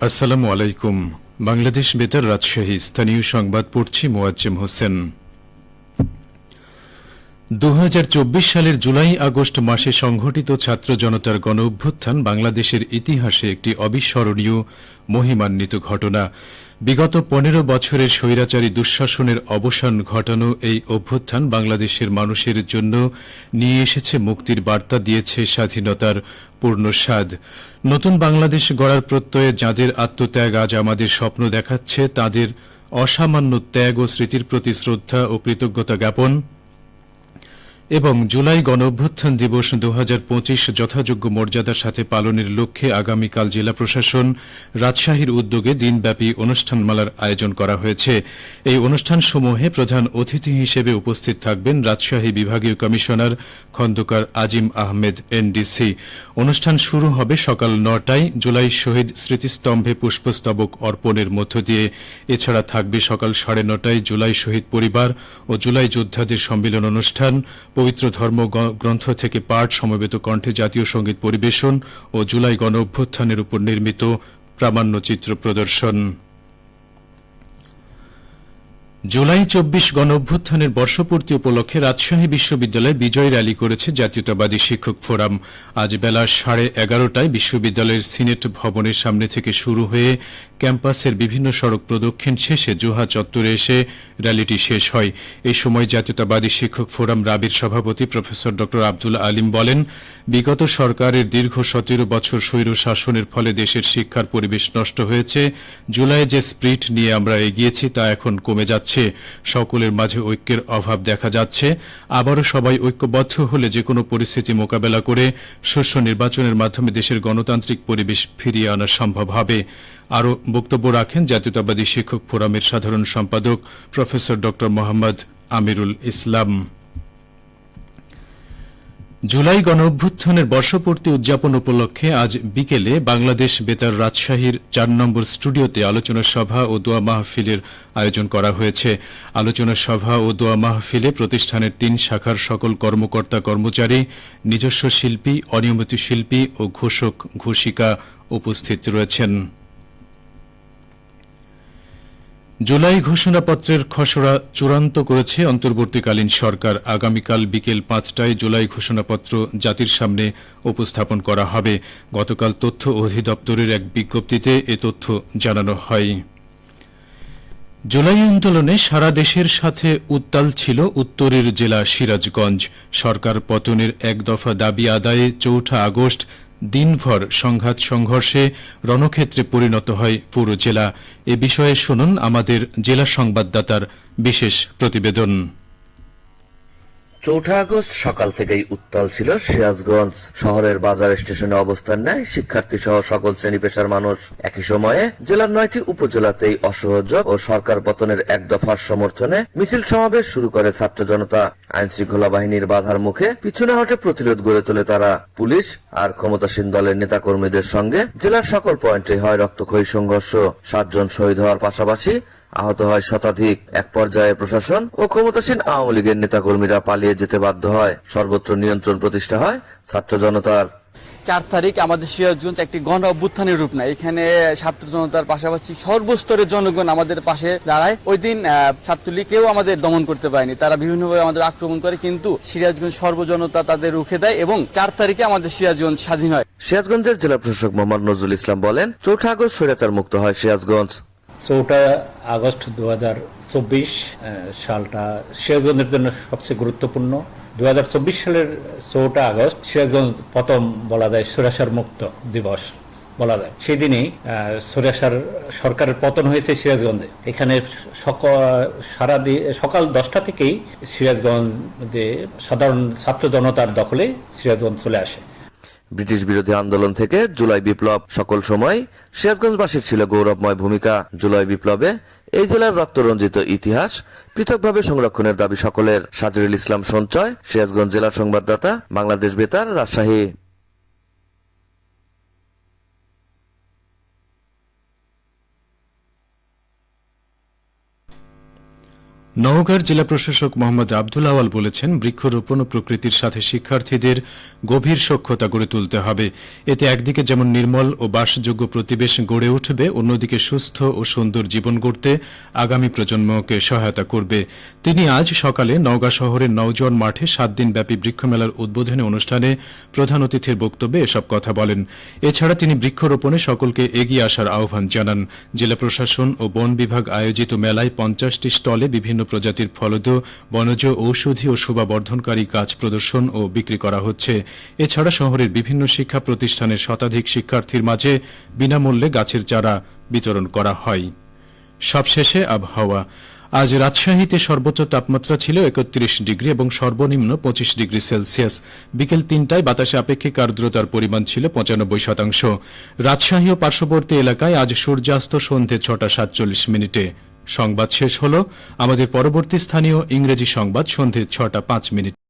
আসসালামু আলাইকুম। বাংলাদেশ বেতার রাজশাহী স্থানীয় সংবাদ পড়ছি মোয়াজ্জেম হোসেন। দু হাজার চব্বিশ সালের জুলাই আগস্ট মাসে সংঘটিত ছাত্র জনতার গণ অভ্যুত্থান বাংলাদেশের ইতিহাসে একটি অবিস্মরণীয় মহিমান্বিত ঘটনা। বিগত পনেরো বছরের স্বৈরাচারী দুঃশাসনের অবসান ঘটানো এই অভ্যুত্থান বাংলাদেশের মানুষের জন্য নিয়ে এসেছে মুক্তির বার্তা, দিয়েছে স্বাধীনতার পূর্ণ স্বাদ। নতুন বাংলাদেশ গড়ার প্রত্যয়ে যাঁদের আত্মত্যাগ আজ আমাদের স্বপ্ন দেখাচ্ছে, তাদের অসামান্য ত্যাগ ও স্মৃতির প্রতি শ্রদ্ধা ও কৃতজ্ঞতা জ্ঞাপন। এবং জুলাই গণ অভ্যুত্থান দিবস দু যথাযোগ্য মর্যাদার সাথে পালনের লক্ষ্যে আগামীকাল জেলা প্রশাসন রাজশাহীর উদ্যোগে দিনব্যাপী অনুষ্ঠানমালার আয়োজন করা হয়েছে। এই অনুষ্ঠানসমূহে প্রধান অতিথি হিসেবে উপস্থিত থাকবেন রাজশাহী বিভাগীয় কমিশনার খন্দকার আজিম আহমেদ, এনডিসি। অনুষ্ঠান শুরু হবে সকাল নটায়। জুলাই শহীদ স্মৃতিস্তম্ভে পুষ্পস্তবক অর্পণের মধ্য দিয়ে। এছাড়া থাকবে সকাল সাড়ে নটায় জুলাই শহীদ পরিবার ও জুলাই যোদ্ধাদের সম্মিলন অনুষ্ঠান। পবিত্র ধর্ম গ্রন্থ থেকে পাঠ সমবেত কণ্ঠে জাতীয় সংগীত পরিবেশন ও জুলাই গণ অভ্যুত্থানের উপর নির্মিত প্রামাণ্য চিত্র প্রদর্শন। জুলাই চব্বিশ গণ অভ্যুত্থানের বর্ষপূর্তি উপলক্ষে রাজশাহী বিশ্ববিদ্যালয়ে বিজয় র্যালি করেছে জাতীয়তাবাদী শিক্ষক ফোরাম। আজ বেলা সাড়ে এগারোটায় বিশ্ববিদ্যালয়ের সিনেট ভবনের সামনে থেকে শুরু হয়ে ক্যাম্পাসের বিভিন্ন সড়ক প্রদক্ষিণ শেষে জোহা চত্বরে এসে র্যালিটি শেষ হয়। এই সময় জাতীয়তাবাদী শিক্ষক ফোরাম রাবির সভাপতি প্রফেসর ড আব্দুল আলিম বলেন, বিগত সরকারের দীর্ঘ সতেরো বছর স্বৈর শাসনের ফলে দেশের শিক্ষার পরিবেশ নষ্ট হয়েছে। জুলাই যে স্প্রিট নিয়ে আমরা এগিয়েছি তা এখন কমে যাচ্ছে। সকলের মাঝে ঐক্যের অভাব দেখা যাচ্ছে। আবারও সবাই ঐক্যবদ্ধ হলে যে কোনো পরিস্থিতি মোকাবেলা করে সুষ্ঠু নির্বাচনের মাধ্যমে দেশের গণতান্ত্রিক পরিবেশ ফিরিয়ে আনা সম্ভব হবে। আরও বক্তব্য রাখেন জাতীয়তাবাদী শিক্ষক ফোরামের সাধারণ সম্পাদক প্রফেসর ড মোহাম্মদ আমিরুল ইসলাম। জুলাই গণ অভ্যুত্থানের বর্ষপূর্তি উদযাপন উপলক্ষে আজ বিকেলে বাংলাদেশ বেতার রাজশাহীর চার নম্বর স্টুডিওতে আলোচনা সভা ও দোয়া মাহফিলের আয়োজন করা হয়েছে। আলোচনা সভা ও দোয়া মাহফিলে প্রতিষ্ঠানের তিন শাখার সকল কর্মকর্তা কর্মচারী, নিজস্ব শিল্পী, অনিয়মিত শিল্পী ও ঘোষক, ঘোষিকা উপস্থিত রয়েছেন। জুলাই ঘোষণাপত্রের খসড়া চূড়ান্ত করেছে অন্তর্বর্তীকালীন সরকার। আগামীকাল বিকেল পাঁচটায় জুলাই ঘোষণাপত্র জাতির সামনে উপস্থাপন করা হবে। গতকাল তথ্য অধিদপ্তরের এক বিজ্ঞপ্তিতে এ তথ্য জানানো হয়। জুলাই আন্দোলনে সারা দেশের সাথে উত্তাল ছিল উত্তরের জেলা সিরাজগঞ্জ। সরকার পতনের এক দফা দাবি আদায়ে চৌঠা আগস্ট দিনভর সংঘাত সংঘর্ষে রণক্ষেত্রে পরিণত হয় পুরো জেলা। এ বিষয়ে শুনুন আমাদের জেলা সংবাদদাতার বিশেষ প্রতিবেদন। চৌঠা আগস্ট সকাল থেকেই উত্তাল ছিল সিরাজগঞ্জ শহরের বাজার স্টেশনে অবস্থান নেয় শিক্ষার্থী সহ সকল শ্রেণি পেশার মানুষ। একই সময়ে জেলার নয়টি উপজেলাতেই অসহযোগ ও সরকার পতনের এক দফার সমর্থনে মিছিল সমাবেশ শুরু করে ছাত্র জনতা। আইন শৃঙ্খলা বাহিনীর বাধার মুখে পিছনে হটে প্রতিরোধ গড়ে তোলে তারা। পুলিশ আর ক্ষমতাসীন দলের নেতাকর্মীদের সঙ্গে জেলার সকল পয়েন্টে হয় রক্তক্ষয়ী সংঘর্ষ। সাতজন শহীদ হওয়ার পাশাপাশি আহত হয় শতাধিক এক পর্যায়ে প্রশাসন ও ক্ষমতাসীন আওয়ামী লীগের নেতাকর্মীরা পালিয়ে যেতে বাধ্য হয়। সর্বত্র নিয়ন্ত্রণ প্রতিষ্ঠা হয় ছাত্র জনতার। চার তারিখ আমাদের সিরাজগঞ্জ একটি গণ অভ্যুত্থানের রূপ নেয়। এখানে ছাত্র জনতার পাশাপাশি সর্বস্তরের জনগণ আমাদের পাশে দাঁড়ায়। ওই দিন ছাত্রলীগকেও আমাদের দমন করতে পারেনি। তারা বিভিন্নভাবে আমাদের আক্রমণ করে কিন্তু সিরাজগঞ্জ সর্বজনতা তাদের রুখে দেয় এবং চার তারিখে আমাদের সিরাজগঞ্জ স্বাধীন হয়। সিরাজগঞ্জের জেলা প্রশাসক মোহাম্মদ নজরুল ইসলাম বলেন চৌঠা আগস্ট স্বৈরাচার মুক্ত হয় সিরাজগঞ্জ। চৌঠা আগস্ট দুহাজার চব্বিশ সালটা সিরাজগঞ্জের জন্য সবচেয়ে গুরুত্বপূর্ণ। দু হাজার চব্বিশ সালের চৌঠা আগস্ট সিরাজগঞ্জ প্রথম বলা যায় সুরাসার মুক্ত দিবস বলা যায়। সেই দিনেই সুরেশার সরকারের পতন হয়েছে সিরাজগঞ্জে। এখানে সারা সকাল দশটা থেকেই সিরাজগঞ্জে সাধারণ ছাত্র জনতার দখলে সিরাজগঞ্জ চলে আসে। ব্রিটিশ বিরোধী আন্দোলন থেকে জুলাই বিপ্লব সকল সময় সিরাজগঞ্জবাসীর ছিল গৌরবময় ভূমিকা। জুলাই বিপ্লবে এই জেলার রক্তরঞ্জিত ইতিহাস পৃথকভাবে সংরক্ষণের দাবি সকলের। সাজরুল ইসলাম সঞ্চয়, সিরাজগঞ্জ জেলার সংবাদদাতা, বাংলাদেশ বেতার, রাজশাহী। নওগাঁর জেলা প্রশাসক মোহাম্মদ আব্দুল আওয়াল বলেছেন, বৃক্ষরোপণ ও প্রকৃতির সাথে শিক্ষার্থীদের গভীর সখ্যতা গড়ে তুলতে হবে। এতে একদিকে যেমন নির্মল ও বাসযোগ্য প্রতিবেশ গড়ে উঠবে, অন্যদিকে সুস্থ ও সুন্দর জীবন গড়তে আগামী প্রজন্মকে সহায়তা করবে। তিনি আজ সকালে নওগাঁ শহরের নওজন মাঠে সাত দিনব্যাপী বৃক্ষমেলার উদ্বোধনী অনুষ্ঠানে প্রধান অতিথির বক্তব্যে এসব কথা বলেন। এছাড়া তিনি বৃক্ষরোপণে সকলকে এগিয়ে আসার আহ্বান জানান। জেলা প্রশাসন ও বন বিভাগ আয়োজিত মেলায় পঞ্চাশটি স্টলে বিভিন্ন প্রজাতির ফলদ, বনজ ঔষধি ও শোভাবর্ধনকারী গাছ প্রদর্শন ও বিক্রি করা হচ্ছে। এছাড়া শহরের বিভিন্ন শিক্ষা প্রতিষ্ঠানের শতাধিক শিক্ষার্থীর মাঝে বিনামূল্যে গাছের চারা বিতরণ করা হয়। সবশেষে আবহাওয়া। আজ রাজশাহীতে সর্বোচ্চ তাপমাত্রা ছিল একত্রিশ ডিগ্রি এবং সর্বনিম্ন পঁচিশ ডিগ্রি সেলসিয়াস। বিকেল তিনটায় বাতাসে আপেক্ষিক আর্দ্রতার পরিমাণ ছিল পঁচানব্বই শতাংশ। রাজশাহী ও পার্শ্ববর্তী এলাকায় আজ সূর্যাস্ত সন্ধে ছটা সাতচল্লিশ মিনিটে। সংবাদ শেষ হল। আমাদের পরবর্তী স্থানীয় ইংরেজি সংবাদ সন্ধে ছটা পাঁচ মিনিট।